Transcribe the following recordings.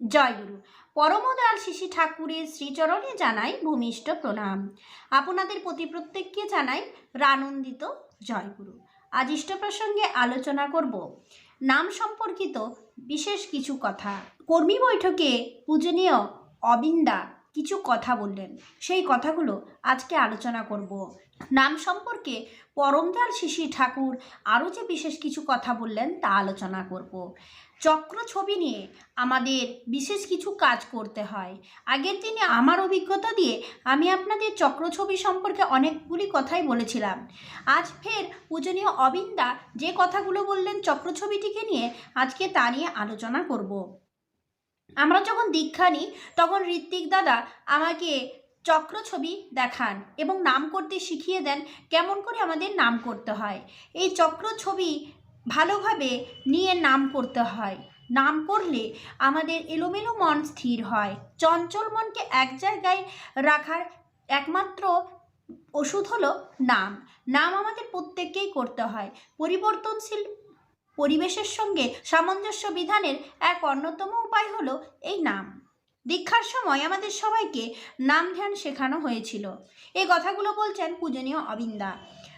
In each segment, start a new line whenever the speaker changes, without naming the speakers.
জয়গুরু পরমদয়াল শিশি ঠাকুরের শ্রীচরণে জানাই ভূমিষ্ঠ প্রণাম। আপনাদের প্রতি প্রত্যেককে জানাই রানন্দিত জয়গুরু আজ ইষ্ট প্রসঙ্গে আলোচনা করব নাম সম্পর্কিত বিশেষ কিছু কথা। কর্মী বৈঠকে পূজনীয় অবিন্দা কিছু কথা বললেন। সেই কথাগুলো আজকে আলোচনা করব। নাম সম্পর্কে পরমদয়াল শিশি ঠাকুর আরও যে বিশেষ কিছু কথা বললেন তা আলোচনা করব। চক্র ছবি নিয়ে আমাদের বিশেষ কিছু কাজ করতে হয়। আগের দিনে আমার অভিজ্ঞতা দিয়ে আমি আপনাদের চক্র ছবি সম্পর্কে অনেকগুলি কথাই বলেছিলাম। আজ ফের পূজনীয় অবিন্দা যে কথাগুলো বললেন চক্র ছবিটিকে নিয়ে আজকে তা নিয়ে আলোচনা করব। আমরা যখন দীক্ষা নিই, তখন ঋত্বিক দাদা আমাকে চক্র ছবি দেখান এবং নাম করতে শিখিয়ে দেন কেমন করে আমাদের নাম করতে হয়। এই চক্র ছবি ভালোভাবে নিয়ে নাম করতে হয়। নাম করলে আমাদের এলোমেলো মন স্থির হয়। চঞ্চল মনকে এক জায়গায় রাখার একমাত্র ওষুধ হলো নাম। নাম আমাদের প্রত্যেককেই করতে হয়। পরিবর্তনশীল পরিবেশের সঙ্গে সামঞ্জস্য বিধানের এক অন্যতম উপায় হলো এই নাম। দীক্ষার সময় আমাদের সবাইকে নাম ধ্যান শেখানো হয়েছিল। এই কথাগুলো বলছেন পূজনীয় অবিন্দা।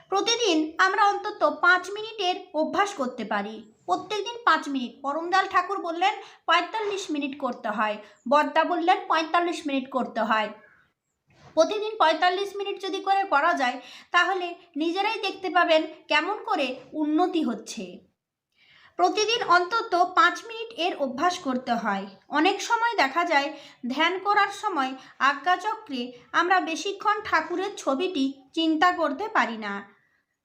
প্রতিদিন আমরা অন্তত পাঁচ মিনিটের অভ্যাস করতে পারি। প্রত্যেকদিন পাঁচ মিনিট। পরমদাল ঠাকুর বললেন, পঁয়তাল্লিশ মিনিট করতে হয়। বর্দা বললেন, পঁয়তাল্লিশ মিনিট করতে হয়। প্রতিদিন পঁয়তাল্লিশ মিনিট যদি করে করা যায়, তাহলে নিজেরাই দেখতে পাবেন কেমন করে উন্নতি হচ্ছে। প্রতিদিন অন্তত পাঁচ মিনিট এর অভ্যাস করতে হয়। অনেক সময় দেখা যায়, ধ্যান করার সময় আজ্ঞাচক্রে আমরা বেশিক্ষণ ঠাকুরের ছবিটি চিন্তা করতে পারি না।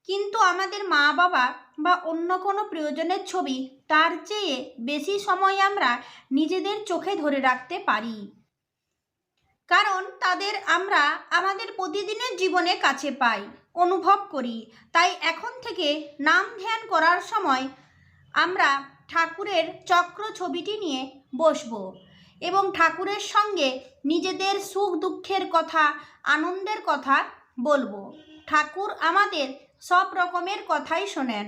কিন্তু আমাদের মা বাবা বা অন্য কোনো প্রয়োজনের ছবি, তার চেয়ে বেশি সময় আমরা নিজেদের চোখে ধরে রাখতে পারি। কারণ তাদের আমরা আমাদের প্রতিদিনের জীবনে কাছে পাই, অনুভব করি। তাই এখন থেকে নাম ধ্যান করার সময় আমরা ঠাকুরের চক্র ছবিটি নিয়ে বসবো এবং ঠাকুরের সঙ্গে নিজেদের সুখ দুঃখের কথা, আনন্দের কথা বলব। ঠাকুর আমাদের সব রকমের কথাই শোনেন।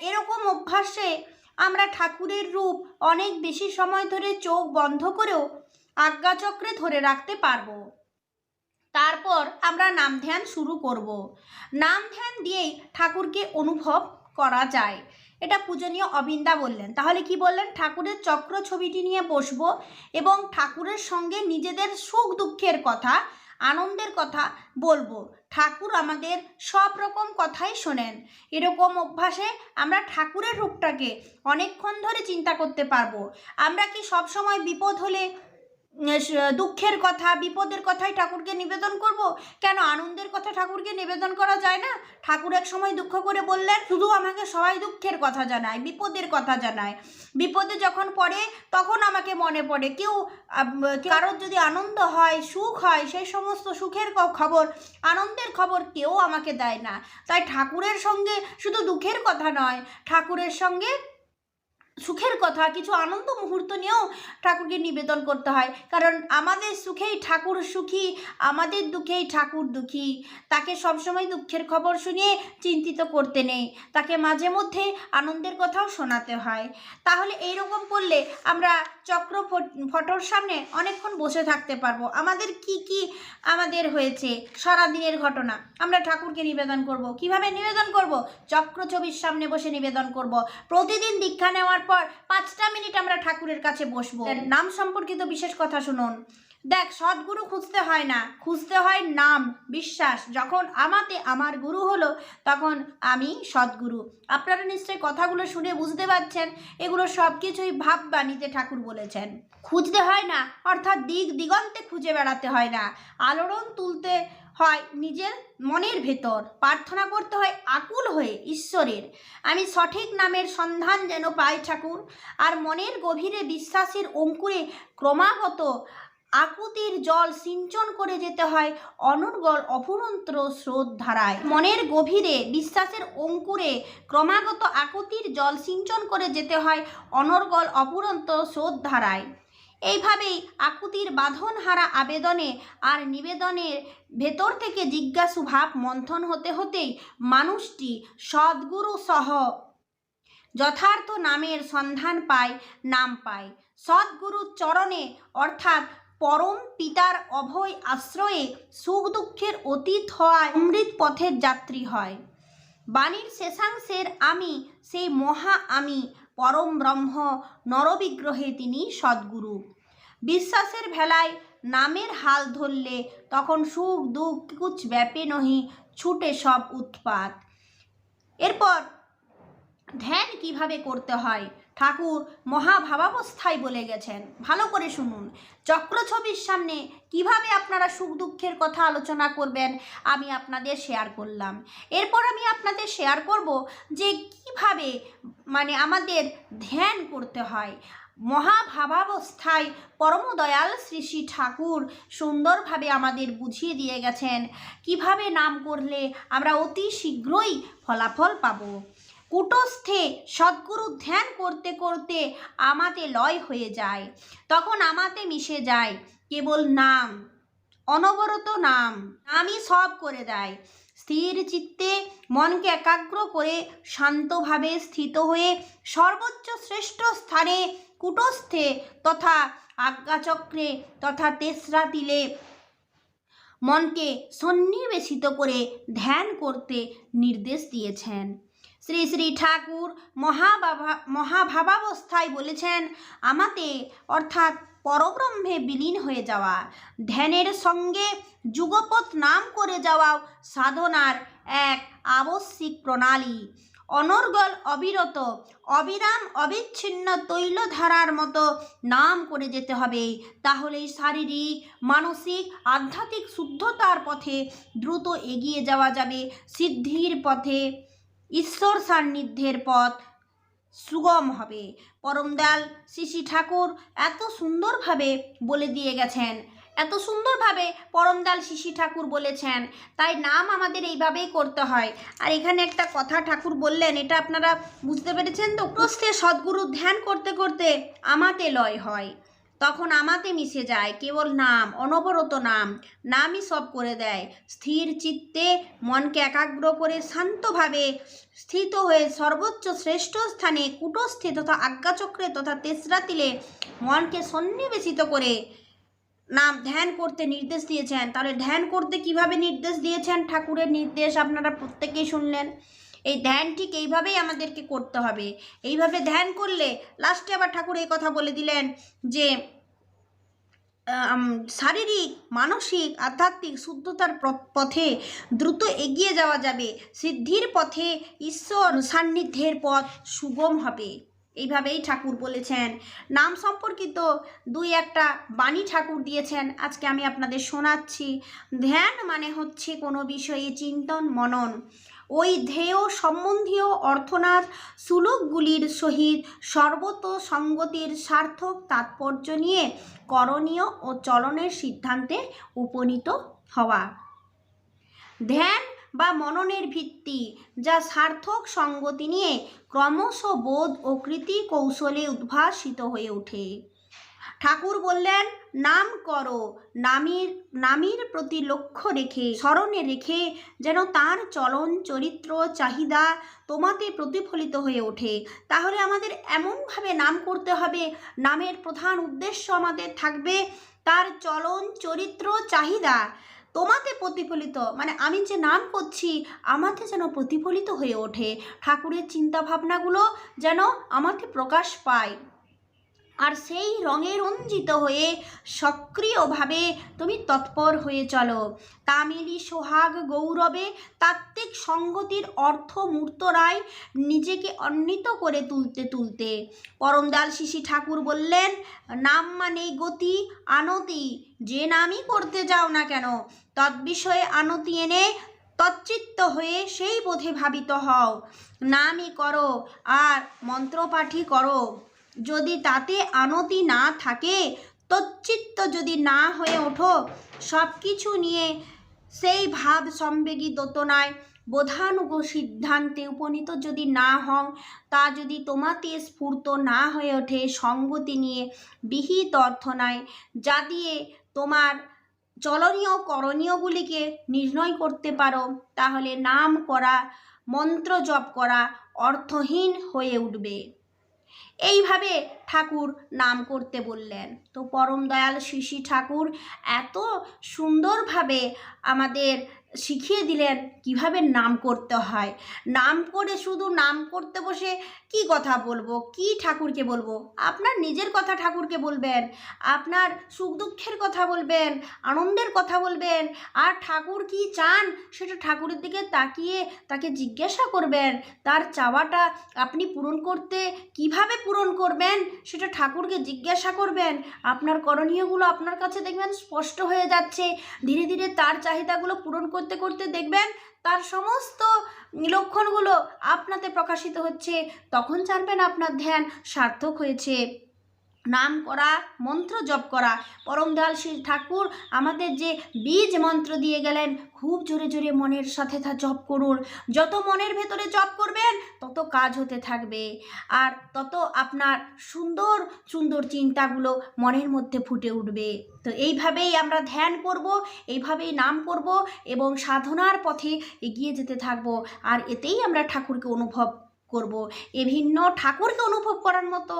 এরকম অভ্যাসে আমরা ঠাকুরের রূপ অনেক বেশি সময় ধরে চোখ বন্ধ করেও আজ্ঞাচক্রে ধরে রাখতে পারব। তারপর আমরা নাম ধ্যান শুরু করব। নাম ধ্যান দিয়েই ঠাকুরকে অনুভব করা যায়। এটা পূজনীয় অবিন্দা বললেন। তাহলে কি বললেন? ঠাকুরের চক্র ছবিটি নিয়ে বসবো এবং ঠাকুরের সঙ্গে নিজেদের সুখ দুঃখের কথা, আনন্দের কথা বলব। ঠাকুর আমাদের সব রকম কথাই শোনেন। এরকম অভ্যাসে আমরা ঠাকুরের রূপটাকে অনেকক্ষণ ধরে চিন্তা করতে পারব। আমরা কি সব সময় বিপদ হলে দুঃখের কথা, বিপদের কথাই ঠাকুরকে নিবেদন করব। কেন আনন্দের কথা ঠাকুরকে নিবেদন করা যায় না? ঠাকুর এক সময় দুঃখ করে বললেন, শুধু আমাকে সবাই দুঃখের কথা জানায়, বিপদের কথা জানায়। বিপদে যখন পড়ে, তখন আমাকে মনে পড়ে। কেউ কারোর যদি আনন্দ হয়, সুখ হয়, সেই সমস্ত সুখের খবর, আনন্দের খবর কেউ আমাকে দেয় না। তাই ঠাকুরের সঙ্গে শুধু দুঃখের কথা নয়, ঠাকুরের সঙ্গে সুখের কথা, কিছু আনন্দ মুহূর্ত নিয়েও ঠাকুরকে নিবেদন করতে হয়। কারণ আমাদের সুখেই ঠাকুর সুখী, আমাদের দুঃখেই ঠাকুর দুঃখী। তাকে সবসময় দুঃখের খবর শুনিয়ে চিন্তিত করতে নেই। তাকে মাঝে মধ্যে আনন্দের কথাও শোনাতে হয়। তাহলে এইরকম করলে আমরা চক্র ফট- ফটোর সামনে অনেকক্ষণ বসে থাকতে পারব। আমাদের কি কি আমাদের হয়েছে? সারাদিনের ঘটনা। আমরা ঠাকুরকে নিবেদন করব। কীভাবে নিবেদন করব? চক্র ছবির সামনে বসে নিবেদন করব। প্রতিদিন দীক্ষা নেওয়ার পর পাঁচটা মিনিট আমরা ঠাকুরের কাছে বসবো। নাম সম্পর্কিত বিশেষ কথা শুনুন। দেখ সদ্গুরু খুঁজতে হয় না। খুঁজতে হয় নাম বিশ্বাস। যখন আমাতে আমার গুরু হলো তখন আমি সদ্গুরু। আপনারা নিশ্চয়ই কথাগুলো শুনে বুঝতে পারছেন। এগুলো সব কিছুই ভাব বাণীতে ঠাকুর বলেছেন। খুঁজতে হয় না অর্থাৎ দিক দিগন্তে খুঁজে বেড়াতে হয় না। আলোড়ন তুলতে হয় নিজের মনের ভেতর। প্রার্থনা করতে হয় আকুল হয়ে ঈশ্বরের। আমি সঠিক নামের সন্ধান যেন পাই ঠাকুর, আর মনের গভীরে বিশ্বাসের অঙ্কুরে ক্রমাগত আকুতির জল সিঞ্চন করে যেতে হয় অনর্গল অফুরন্ত স্রোত ধারায়। মনের গভীরে বিশ্বাসের অঙ্কুরে ক্রমাগত আকুতির জল সিঞ্চন করে যেতে হয় অনর্গল অপুরন্ত স্রোত ধারায়। এইভাবেই আকুতির বাঁধন হারা আবেদনে আর নিবেদনের ভেতর থেকে জিজ্ঞাসু ভাব মন্থন হতে হতেই মানুষটি সদ্গুরু সহ যথার্থ নামের সন্ধান পায়, নাম পায়। সদ্গুরুর চরণে অর্থাৎ পরম পিতার অভয় আশ্রয়ে সুখ দুঃখের অতীত হওয়ায় অমৃত পথের যাত্রী হয়। বাণীর শেষাংশের আমি, সেই মহা আমি পরম ব্রহ্ম নরবিগ্রহে তিনি সদ্গুরু। বিশ্বাসের ভেলায় নামের হাল ধরলে তখন সুখ দুঃখ কুচ ব্যাপে নহি, ছুটে সব উৎপাত। এরপর ধ্যান কীভাবে করতে হয়? ঠাকুর মহাভাবাবস্থায় বলে গেছেন। ভালো করে শুনুন। চক্র ছবির সামনে কীভাবে আপনারা সুখ দুঃখের কথা আলোচনা করবেন আমি আপনাদের শেয়ার করলাম। এরপর আমি আপনাদের শেয়ার করব যে কীভাবে মানে আমাদের ধ্যান করতে হয়। মহাভাবাবস্থায় পরমদয়াল শ্রী শ্রী ঠাকুর সুন্দরভাবে আমাদের বুঝিয়ে দিয়ে গেছেন কীভাবে নাম করলে আমরা অতি শীঘ্রই ফলাফল পাবো। কুটস্থে সদ্গুরু ধ্যান করতে করতে আমাতে লয় হয়ে যায়। তখন আমাতে মিশে যায়। কেবল নাম, অনবরত নাম, নামই সব করে দেয়। স্থির চিত্তে মনকে একাগ্র করে শান্তভাবে স্থিত হয়ে সর্বোচ্চ শ্রেষ্ঠ স্থানে কুটস্থে তথা আজ্ঞাচক্রে তথা তেসরা তিলে মনকে সন্নিবেশিত করে ধ্যান করতে নির্দেশ দিয়েছেন। শ্রী শ্রী ঠাকুর মহাবাবা মহাভাবাবস্থায় বলেছেন, আমাতে অর্থাৎ পরব্রহ্মে বিলীন হয়ে যাওয়া, ধ্যানের সঙ্গে যুগপথ নাম করে যাওয়াও সাধনার এক আবশ্যিক প্রণালী, অনর্গল অবিরত, অবিরাম অবিচ্ছিন্ন তৈলধারার মতো নাম করে যেতে হবে। তাহলেই শারীরিক, মানসিক, আধ্যাত্মিক শুদ্ধতার পথে দ্রুত এগিয়ে যাওয়া যাবে, সিদ্ধির পথে। ঈশ্বর সান্নিধ্যের পথ সুগম হবে। পরমদয়াল শ্রী ঠাকুর এত সুন্দরভাবে বলে দিয়ে গেছেন। এত সুন্দরভাবে পরমদাল শিশি ঠাকুর বলেছেন। তাই নাম আমাদের এইভাবেই করতে হয়। আর এখানে একটা কথা ঠাকুর বললেন, এটা আপনারা বুঝতে পেরেছেন তো? প্রস্থে সদ্গুরু ধ্যান করতে করতে আমাতে লয় হয়। তখন আমাতে মিশে যায়, কেবল নাম, অনবরত নাম, নামই সব করে দেয়। স্থির চিত্তে মনকে একাগ্র করে শান্তভাবে স্থিত হয়ে সর্বোচ্চ শ্রেষ্ঠ স্থানে কুটস্থে তথা আজ্ঞাচক্রে তথা তেসরা তিলে মনকে সন্নিবেশিত করে নাম ধ্যান করতে নির্দেশ দিয়েছেন। তাহলে ধ্যান করতে কীভাবে নির্দেশ দিয়েছেন? ঠাকুরের নির্দেশ আপনারা প্রত্যেকেই শুনলেন। এই ধ্যান ঠিক এইভাবেই আমাদেরকে করতে হবে। এইভাবে ধ্যান করলে লাস্টে আবার ঠাকুর এই কথা বলে দিলেন যে শারীরিক, মানসিক, আধ্যাত্মিক শুদ্ধতার পথে দ্রুত এগিয়ে যাওয়া যাবে। সিদ্ধির পথে ঈশ্বর সান্নিধ্যের পথ সুগম হবে। এইভাবেই ঠাকুর বলেছেন। নাম সম্পর্কিত দুই একটা বাণী ঠাকুর দিয়েছেন। আজকে আমি আপনাদের শোনাচ্ছি। ধ্যান মানে হচ্ছে কোনো বিষয়ে চিন্তন, মনন। ওই ধ্যেয় সম্বন্ধীয় অর্থনাথ সুলুকগুলির সহিত সর্বত সঙ্গতির সার্থক তাৎপর্য নিয়ে করণীয় ও চলনের সিদ্ধান্তে উপনীত হওয়া। ধ্যান বা মননের ভিত্তি যা সার্থক সঙ্গতি নিয়ে ক্রমশ বোধ ও কৃতি কৌশলে উদ্ভাসিত হয়ে ওঠে। ঠাকুর বললেন, নাম করো, নামির নামির প্রতি লক্ষ্য রেখে, স্মরণে রেখে যেন তার চলন, চরিত্র, চাহিদা তোমাতে প্রতিফলিত হয়ে ওঠে। তাহলে আমাদের এমনভাবে নাম করতে হবে, নামের প্রধান উদ্দেশ্য আমাদের থাকবে তার চলন, চরিত্র, চাহিদা তোমাতে প্রতিফলিত। মানে আমি যে নাম করছি, আমাতে যেন প্রতিফলিত হয়ে ওঠে। ঠাকুরের চিন্তা ভাবনাগুলো যেন আমাকে প্রকাশ পায়। আর সেই রঙে রঞ্জিত হয়ে সক্রিয়ভাবে তুমি তৎপর হয়ে চলো। তামিলি সোহাগ গৌরবে তাত্ত্বিক সঙ্গতির অর্থ মূর্তরায় নিজেকে অন্বিত করে তুলতে তুলতে। পরমদাল শিশি ঠাকুর বললেন, নাম মানে গতি, আনতি। যে নামই করতে যাও না কেন তৎবিষয়ে আনতি এনে তচ্চিত্ত হয়ে সেই বোধে ভাবিত হও। নামই করো আর মন্ত্রপাঠই করো। যদি তাতে আনতি না থাকে তচ্চিত্ত যদি না হয়ে ওঠো সব কিছু নিয়ে সেই ভাব সম্বেগী দোতনায় বোধানুগ সিদ্ধান্তে উপনীত যদি না হও, তা যদি তোমাতে স্ফূর্ত না হয়ে ওঠে, সঙ্গতি নিয়ে বিহিত অর্থনায় যা দিয়ে তোমার চলনীয়, করণীয়গুলিকে নির্ণয় করতে পারো, তাহলে নাম করা, মন্ত্র জপ করা অর্থহীন হয়ে উঠবে। এইভাবে ঠাকুর নাম করতে বললেন। তো পরম দয়াল শিশি ঠাকুর এত সুন্দরভাবে আমাদের শিখিয়ে দিলেন কীভাবে নাম করতে হয়। নাম করে শুধু নাম করতে বসে কি কথা বলব, কি ঠাকুরকে বলব? আপনার নিজের কথা ঠাকুরকে বলবেন, আপনার সুখ দুঃখের কথা বলবেন, আনন্দের কথা বলবেন, আর ঠাকুর কি চান সেটা ঠাকুরের দিকে তাকিয়ে তাকে জিজ্ঞাসা করবেন। তার চাওয়াটা আপনি পূরণ করতে কীভাবে পূরণ করবেন সেটা ঠাকুরকে জিজ্ঞাসা করবেন। আপনার করণীয়গুলো আপনার কাছে দেখবেন স্পষ্ট হয়ে যাচ্ছে। ধীরে ধীরে তার চাহিদাগুলো পূরণ করতে করতে দেখবেন তার সমস্ত লক্ষণগুলো আপনাতে প্রকাশিত হচ্ছে। তখন জানবেন আপনার ধ্যান সার্থক হয়েছে। নাম করা, মন্ত্র জপ করা। পরম দয়াল শ্রী ঠাকুর আমাদের যে বীজ মন্ত্র দিয়ে গেলেন, খুব জোরে জোরে মনের সাথে তা জপ করুন। যত মনের ভেতরে জপ করবেন, তত কাজ হতে থাকবে। আর তত আপনার সুন্দর সুন্দর চিন্তাগুলো মনের মধ্যে ফুটে উঠবে। তো এইভাবেই আমরা ধ্যান করব, এইভাবেই নাম করব এবং সাধনার পথে এগিয়ে যেতে থাকব। আর এতেই আমরা ঠাকুরকে অনুভব করব, এ ভিন্ন ঠাকুরকে অনুভব করার মতো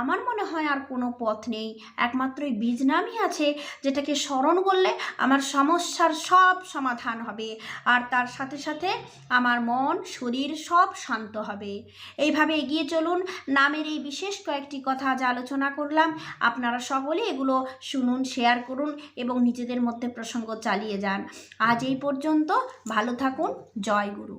আমার মনে হয় আর কোনো পথ নেই। একমাত্র এই বীজ নামই আছে যেটাকে স্মরণ করলে আমার সমস্যার সব সমাধান হবে আর তার সাথে সাথে আমার মন, শরীর সব শান্ত হবে। এইভাবে এগিয়ে চলুন। নামের এই বিশেষ কয়েকটি কথা আজ আলোচনা করলাম। আপনারা সকলে এগুলো শুনুন শেয়ার করুন এবং নিজেদের মধ্যে প্রসঙ্গ চালিয়ে যান। আজ এই পর্যন্ত। ভালো থাকুন। জয় গুরু।